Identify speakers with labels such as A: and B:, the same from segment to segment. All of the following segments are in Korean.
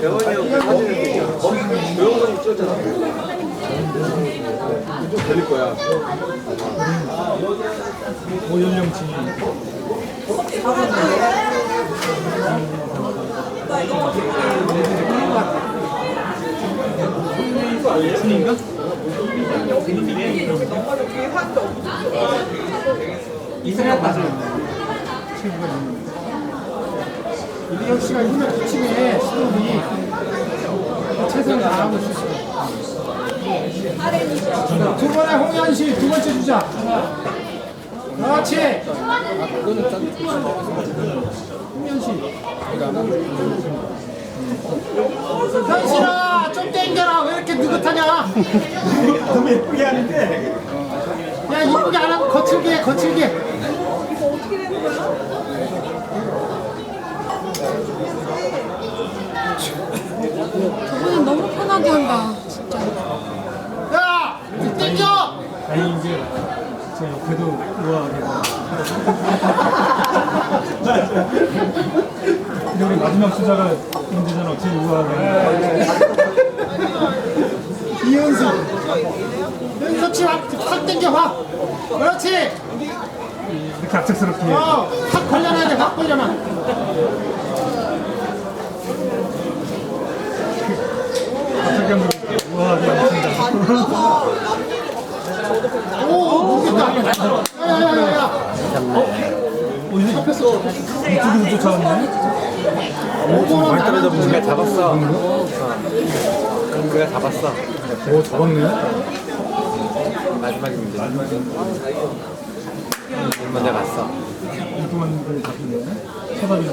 A: 대원이 형 사진을 거기 조영선이 찍었잖아. 좀 걸릴 거야.
B: 오연령층 순인가? 이승엽 친구가 있는 이병 씨가 이면 기침에 시도이 최선을 다하고 있었어요. 두 번에 홍현 씨두 번째 주자. 그렇지. 홍현 씨. 현실아 좀 땡겨라 왜 이렇게 느긋하냐
C: 너무 예쁘게 하는데
B: 야 이쁘게 안 하고 거칠게 해, 거칠게
D: 저분은 너무 편하게 한다 진짜.
B: 야! 땡겨!
E: 아니 이제 제 옆에도 우아하게. 근데 우리 마지막 주자가 문제잖아. 어떻게 우아하게.
B: 이현수. 그렇지 확, 확 땡겨 확. 그렇지.
E: 이렇게 악착스럽게.
B: 어 확 걸려놔야 돼확 걸려놔
E: 갑자기 한번 우아하게 하겠습니다
B: 오 모르겠다 야야야야
E: 이쪽으로 쫓아왔네
B: 오버만
A: 많이 떨어져 우리가 잡았어. 우리가 잡았어.
E: 오 잡았네
A: 마지막입니다. 먼저 갔어.
E: 걸 잡히네 해바리도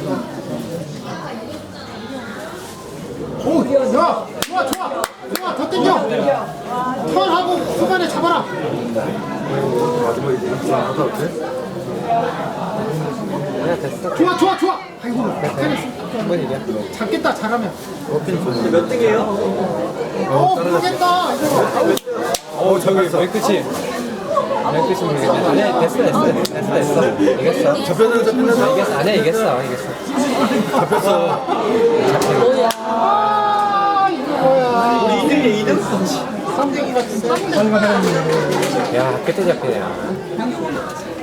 B: 오, 야, 좋아, 좋아, 좋아, 더 당겨. 턴하고 후반에 잡아라.
A: 그냥 됐어.
B: 좋아, 좋아, 좋아. 아이고.
A: 한번 이겨.
B: 잡겠다, 잘하면.
A: 몇 등이에요?
B: 어, 모르겠다. 이거.
A: 어 저기 여기 끝이. 여기 끝이 모르겠네. 아니 됐어 됐어 됐어 됐어. 이겼어. 접혔는 접혔는 이겼어. 아니 이겼어 이겼어. 잡혔어.
B: 아, 이거 뭐야.
A: 2등이 2등? 야, 그때 잡히네요.